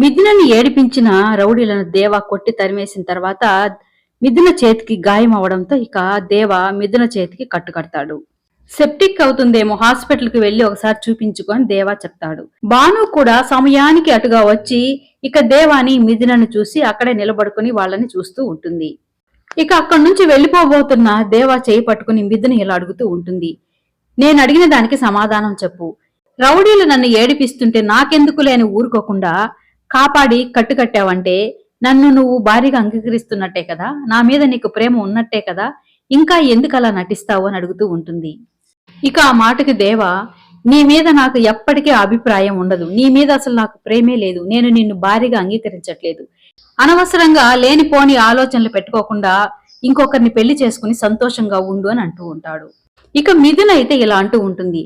మిథునని ఏడిపించిన రౌడీలను దేవ కొట్టి తరిమేసిన తర్వాత మిథున చేతికి గాయం అవడంతో ఇక దేవ మిథున చేతికి కట్టుకడతాడు. సెప్టిక్ అవుతుందేమో హాస్పిటల్కి వెళ్ళి ఒకసారి చూపించుకొని దేవా చెప్తాడు. భాను కూడా సమయానికి అటుగా వచ్చి ఇక దేవాని మిథునను చూసి అక్కడే నిలబడుకుని వాళ్ళని చూస్తూ ఉంటుంది. ఇక అక్కడి నుంచి వెళ్ళిపోబోతున్న దేవా చేయి పట్టుకుని మిథున ఇలా అడుగుతూ ఉంటుంది. నేను అడిగిన దానికి సమాధానం చెప్పు. రౌడీలు నన్ను ఏడిపిస్తుంటే నాకెందుకు లేని ఊరుకోకుండా కాపాడి కట్టుకట్టావంటే నన్ను నువ్వు భారీగా అంగీకరిస్తున్నట్టే కదా? నా మీద నీకు ప్రేమ ఉన్నట్టే కదా? ఇంకా ఎందుకు అలా నటిస్తావు అని అడుగుతూ ఉంటుంది. ఇక ఆ మాటకి దేవ నీ మీద నాకు ఎప్పటికీ అభిప్రాయం ఉండదు. నీ మీద అసలు నాకు ప్రేమే లేదు. నేను నిన్ను భారీగా అంగీకరించట్లేదు. అనవసరంగా లేనిపోని ఆలోచనలు పెట్టుకోకుండా ఇంకొకరిని పెళ్ళి చేసుకుని సంతోషంగా ఉండు అని అంటూ ఉంటాడు. ఇక మిథున అయితే ఇలా అంటూ ఉంటుంది.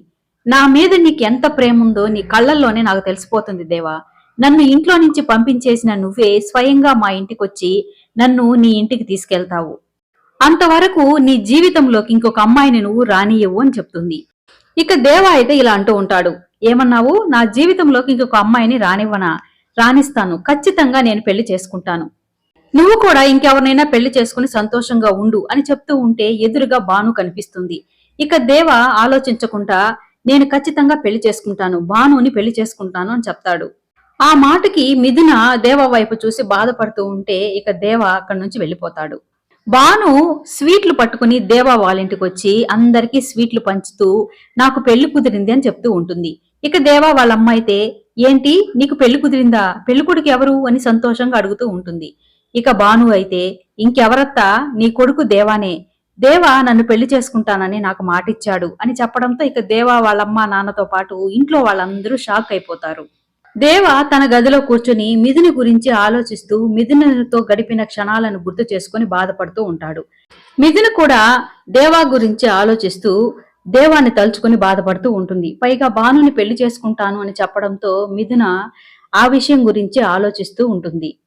నా మీద నీకు ఎంత ప్రేమ ఉందో నీ కళ్ళల్లోనే నాకు తెలిసిపోతుంది దేవా. నన్ను ఇంట్లో నుంచి పంపించేసిన నువ్వే స్వయంగా మా ఇంటికి వచ్చి నన్ను నీ ఇంటికి తీసుకెళ్తావు. అంతవరకు నీ జీవితంలోకి ఇంకొక అమ్మాయిని నువ్వు రానియవు అని చెప్తుంది. ఇక దేవ అయితే ఇలా అంటూ ఉంటాడు. ఏమన్నావు? నా జీవితంలోకి ఇంకొక అమ్మాయిని రానివ్వనా? రాణిస్తాను ఖచ్చితంగా నేను పెళ్ళి చేసుకుంటాను. నువ్వు కూడా ఇంకెవరినైనా పెళ్ళి చేసుకుని సంతోషంగా ఉండు అని చెప్తూ ఉంటే ఎదురుగా భాను కనిపిస్తుంది. ఇక దేవ ఆలోచించకుండా నేను ఖచ్చితంగా పెళ్ళి చేసుకుంటాను. భానుని పెళ్ళి చేసుకుంటాను అని చెప్తాడు. ఆ మాటకి మిథున దేవ వైపు చూసి బాధపడుతూ ఉంటే ఇక దేవ అక్కడి నుంచి వెళ్ళిపోతాడు. భాను స్వీట్లు పట్టుకుని దేవ వాళ్ళ ఇంటికి వచ్చి అందరికీ స్వీట్లు పంచుతూ నాకు పెళ్ళి కుదిరింది అని చెప్తూ ఉంటుంది. ఇక దేవ వాళ్ళ అమ్మ అయితే ఏంటి? నీకు పెళ్ళి కుదిరిందా? పెళ్ళి కొడుకు ఎవరు? అని సంతోషంగా అడుగుతూ ఉంటుంది. ఇక బాను అయితే ఇంకెవరత్తా? నీ కొడుకు దేవానే. దేవా నన్ను పెళ్ళి చేసుకుంటానని నాకు మాటిచ్చాడు అని చెప్పడంతో ఇక దేవా వాళ్ళమ్మ నాన్నతో పాటు ఇంట్లో వాళ్ళందరూ షాక్ అయిపోతారు. దేవ తన గదిలో కూర్చుని మిథుని గురించి ఆలోచిస్తూ మిథునతో గడిపిన క్షణాలను గుర్తు చేసుకుని బాధపడుతూ ఉంటాడు. మిథున కూడా దేవా గురించి ఆలోచిస్తూ దేవాన్ని తలుచుకుని బాధపడుతూ ఉంటుంది. పైగా భానుని పెళ్ళి చేసుకుంటాను అని చెప్పడంతో మిథున ఆ విషయం గురించి ఆలోచిస్తూ ఉంటుంది.